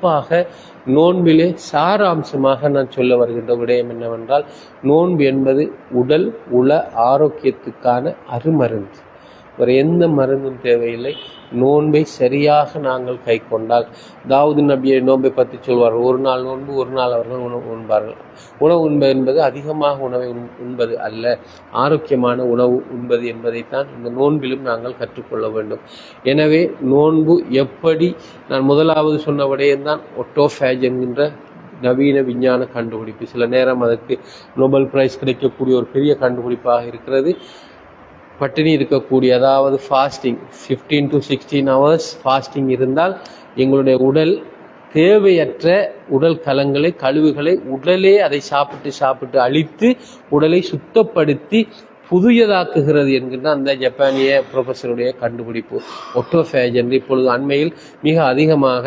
குறிப்பாக நோன்பிலே சாராம்சமாக நான் சொல்ல வருகின்ற விடயம் என்னவென்றால் நோன்பு என்பது உடல் உள ஆரோக்கியத்துக்கான அருமருந்து. வேறு எந்த மருந்தும் தேவையில்லை. நோன்பை சரியாக நாங்கள் கை கொண்டால். தாவூது நபியை நோன்பை பற்றி சொல்வார்கள். ஒரு நாள் நோன்பு ஒரு நாள் அவர்கள் உணவு உண்பார்கள். உணவு உண்பது என்பது அதிகமாக உணவை உண்- உண்பது அல்ல. ஆரோக்கியமான உணவு உண்பது என்பதைத்தான் இந்த நோன்பிலும் நாங்கள் கற்றுக்கொள்ள வேண்டும். எனவே நோன்பு எப்படி நான் முதலாவது சொன்ன விடயம்தான் ஒட்டோஃபேஜ் என்கின்ற நவீன விஞ்ஞான கண்டுபிடிப்பு. சில நேரம் அதற்கு நோபல் பிரைஸ் கிடைக்கக்கூடிய ஒரு பெரிய கண்டுபிடிப்பாக இருக்கிறது. பட்டினி இருக்கக்கூடிய அதாவது fasting 15 to sixteen hours fasting இருந்தால் எங்களுடைய உடல் தேவையற்ற உடல் கலங்களை கழிவுகளை உடலே அதை சாப்பிட்டு சாப்பிட்டு அழித்து உடலை சுத்தப்படுத்தி புதியதாக்குகிறது என்கின்ற அந்த ஜப்பானிய ப்ரொஃபஸருடைய கண்டுபிடிப்பு. ஒட்டோஃபேஜ் என்று இப்பொழுது அண்மையில் மிக அதிகமாக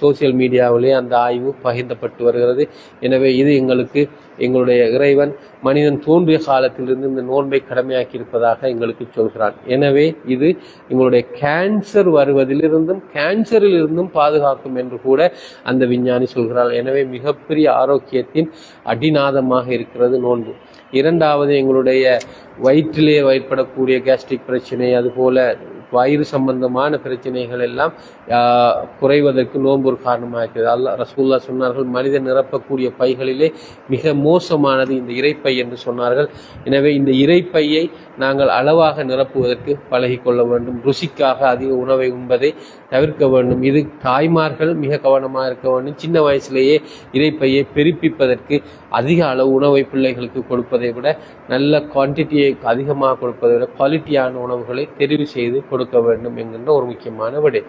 சோசியல் மீடியாவிலே அந்த ஆய்வு பகிர்ந்தப்பட்டு வருகிறது. எனவே இது எங்களுக்கு எங்களுடைய இறைவன் மனிதன் தோன்றிய காலத்திலிருந்து இந்த நோன்பை கடமையாக்கி இருப்பதாக எங்களுக்கு சொல்கிறான். எனவே இது எங்களுடைய கேன்சர் வருவதிலிருந்தும் கேன்சரில் இருந்தும் பாதுகாக்கும் என்று கூட அந்த விஞ்ஞானி சொல்கிறார் எனவே மிகப்பெரிய ஆரோக்கியத்தின் அடிநாதமாக இருக்கிறது நோன்பு. இரண்டாவது எங்களுடைய வயிற்றிலே ஏற்படக்கூடிய கேஸ்ட்ரிக் பிரச்சனை அதுபோல் வயிறு சம்பந்தமான பிரச்சனைகள் எல்லாம் குறைவதற்கு நோன்பு ஒரு காரணமாக இருக்கிறது. அல்லா ரசூல்லா சொன்னார்கள் மனிதன் நிரப்பக்கூடிய பைகளிலே மிக மோசமானது இந்த இறைப்பை என்று சொன்னார்கள். எனவே இந்த இறைப்பையை நாங்கள் அளவாக நிரப்புவதற்கு பழகிக்கொள்ள வேண்டும். ருசிக்காக அதிக உணவை உண்பதை தவிர்க்க வேண்டும். இது தாய்மார்கள் மிக கவனமாக இருக்க வேண்டும். சின்ன வயசுலேயே இறைப்பையை பெருப்பிப்பதற்கு அதிக அளவு உணவை பிள்ளைகளுக்கு கொடுப்பதை விட நல்ல குவான்டிட்டியை அதிகமாக கொடுப்பதை விட குவாலிட்டியான உணவுகளை தெரிவு செய்து கொடுக்க வேண்டும் என்கின்ற ஒரு முக்கியமான விடை.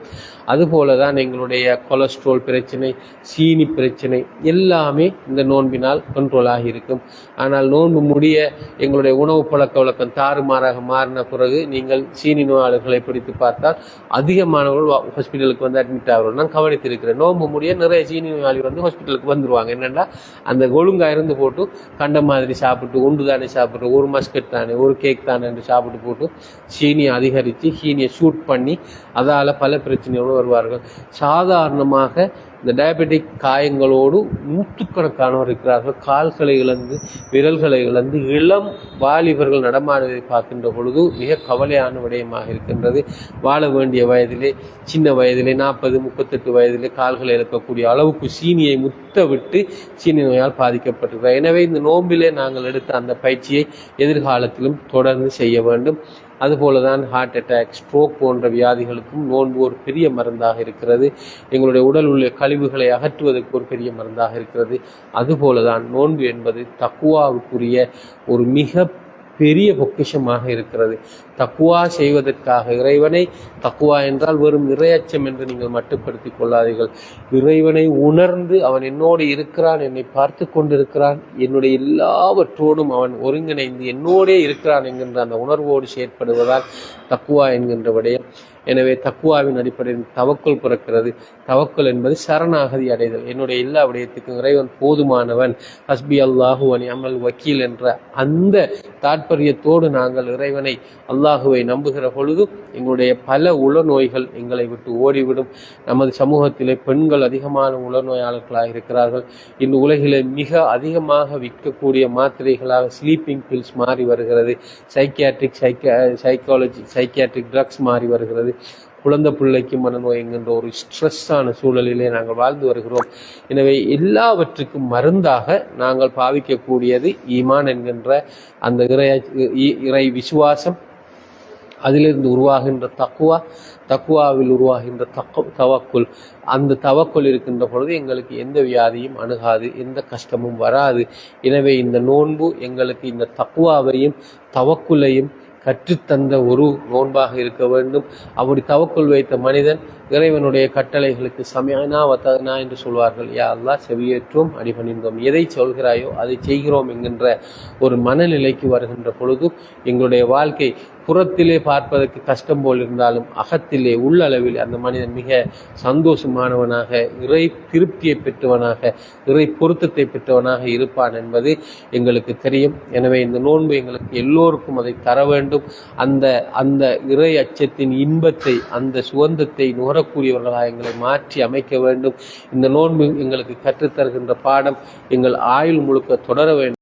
அதுபோல தான் எங்களுடைய கொலஸ்ட்ரால் பிரச்சனை சீனி பிரச்சனை எல்லாமே இந்த நோன்பினால் கண்ட்ரோல் ஆகியிருக்கும் ஆனால் நோன்பு முடிய எங்களுடைய உணவு பழக்க வழக்கம் தாறுமாறாக மாறின பிறகு நீங்கள் சீனி நோயாளர்களை பிடித்து பார்த்தால் அதிகமானவர்கள் ஹாஸ்பிட்டலுக்கு வந்து அட்மிட் ஆகிறோம் நான் கவனித்திருக்கிறேன். நோன்பு முடிய நிறைய சீனி நோயாளி வந்து ஹாஸ்பிட்டலுக்கு வந்துருவாங்க. என்னென்னா அந்த ஒழுங்காக இருந்து போட்டு கண்ட மாதிரி சாப்பிட்டு உண்டு தானே சாப்பிட்டு ஒரு மஸ்கட் தானே ஒரு கேக் தானே என்று சாப்பிட்டு போட்டு சீனி அதிகரித்து சீனியை ஷூட் பண்ணி அதால் பல பிரச்சனையோடு வருவார்கள். சாதாரணமாக இந்த டயபெட்டிக் காயங்களோடு நூற்றுக்கணக்கானவர் இருக்கிறார்கள். கால்களை இழந்து விரல்களை இழந்து இளம் வாலிபர்கள் நடமாடுவதை பார்க்கின்ற பொழுது மிக கவலையான விடயமாக இருக்கின்றது. வாழ வேண்டிய வயதிலே சின்ன வயதிலே நாற்பது முப்பத்தெட்டு வயதிலே கால்களை இழக்கக்கூடிய அளவுக்கு சீனியை முத்த விட்டு சீனி நோயால் பாதிக்கப்பட்டிருக்கிறார். எனவே இந்த நோம்பிலே நாங்கள் எடுத்த அந்த பயிற்சியை எதிர்காலத்திலும் தொடர்ந்து செய்ய வேண்டும். அதுபோல தான் ஹார்ட் அட்டாக் ஸ்ட்ரோக் போன்ற வியாதிகளுக்கும் நோன்பு ஒரு பெரிய மருந்தாக இருக்கிறது. எங்களுடைய உடல் உள்ள கழிவுகளை அகற்றுவதற்கு ஒரு பெரிய மருந்தாக இருக்கிறது. அதுபோல தான் நோன்பு என்பது தக்குவாவுக்குரிய ஒரு மிக பெரிய பொக்கிஷமாக இருக்கிறது. தக்குவா செய்வதற்காக இறைவனை தக்குவா என்றால் வெறும் இறையச்சம் என்று நீங்கள் மட்டுப்படுத்திக் கொள்ளாதீர்கள். இறைவனை உணர்ந்து அவன் என்னோடு இருக்கிறான் என்னை பார்த்து கொண்டிருக்கிறான் என்னுடைய எல்லாவற்றோடும் அவன் ஒருங்கிணைந்து என்னோடே இருக்கிறான் என்கின்ற அந்த உணர்வோடு செயற்படுவதால் தக்குவா என்கின்ற விடயம் எனவே தக்குவாவின் அடிப்படையில் தவக்குள் பிறக்கிறது. தவக்குள் என்பது சரணாகதி அடைதல். என்னுடைய எல்லா விடயத்துக்கும் இறைவன் போதுமானவன். ஹஸ்பி அல்லாஹு அனி அமல் வக்கீல் என்ற அந்த தாற்பயத்தோடு நாங்கள் இறைவனை அல்லாஹுவை நம்புகிற பொழுது எங்களுடைய பல உளநோய்கள் எங்களை விட்டு ஓடிவிடும். நமது சமூகத்திலே பெண்கள் அதிகமான உளநோயாளர்களாக இருக்கிறார்கள். இந்த உலகிலே மிக அதிகமாக விற்கக்கூடிய மாத்திரைகளாக ஸ்லீப்பிங் பில்ஸ் மாறி வருகிறது. Psychiatric psycho psychology psychiatric drugs மாறி வருகிறது. குழந்தை பிள்ளைக்கு மனநோய் என்கின்ற ஒரு ஸ்ட்ரெஸ்ஸான சூழலிலே நாங்கள் வாழ்ந்து வருகிறோம். எனவே எல்லாவற்றுக்கும் மருந்தாக நாங்கள் பாவிக்கக்கூடியது ஈமான் என்கின்ற அந்த இறை இறை விசுவாசம். அதிலிருந்து உருவாகின்ற தக்குவா தக்குவாவில் உருவாகின்ற தக்கு தவக்குள். அந்த தவக்குள் இருக்கின்ற பொழுது எங்களுக்கு எந்த வியாதியும் அணுகாது எந்த கஷ்டமும் வராது. எனவே இந்த நோன்பு எங்களுக்கு இந்த தக்குவாவையும் தவக்குலையும் கற்றுத்தந்த ஒரு நோன்பாக இருக்க வேண்டும். அப்படி தவக்குள் வைத்த மனிதன் இறைவனுடைய கட்டளைகளுக்கு சமயனா வத்தனா என்று சொல்வார்கள். யா அல்லா செவியேற்றோம் அடிபணிந்தோம். எதை சொல்கிறாயோ அதை செய்கிறோம் என்கின்ற ஒரு மனநிலைக்கு வருகின்ற பொழுது எங்களுடைய வாழ்க்கை புறத்திலே பார்ப்பதற்கு கஷ்டம் போல் இருந்தாலும் அகத்திலே உள்ளளவில் அந்த மனிதன் மிக சந்தோஷமானவனாக இறை திருப்தியை பெற்றவனாக இறை பொருத்தத்தை பெற்றவனாக இருப்பான் என்பது எங்களுக்கு தெரியும். எனவே இந்த நோன்பு எங்களுக்கு எல்லோருக்கும் அதை தர வேண்டும். அந்த அந்த இறை அச்சத்தின் இன்பத்தை அந்த சுகந்தத்தை நுகரக்கூடியவர்களாக எங்களை மாற்றி அமைக்க வேண்டும். இந்த நோன்பு எங்களுக்கு கற்றுத்தருகின்ற பாடம் எங்கள் ஆயுள் முழுக்க தொடர வேண்டும்.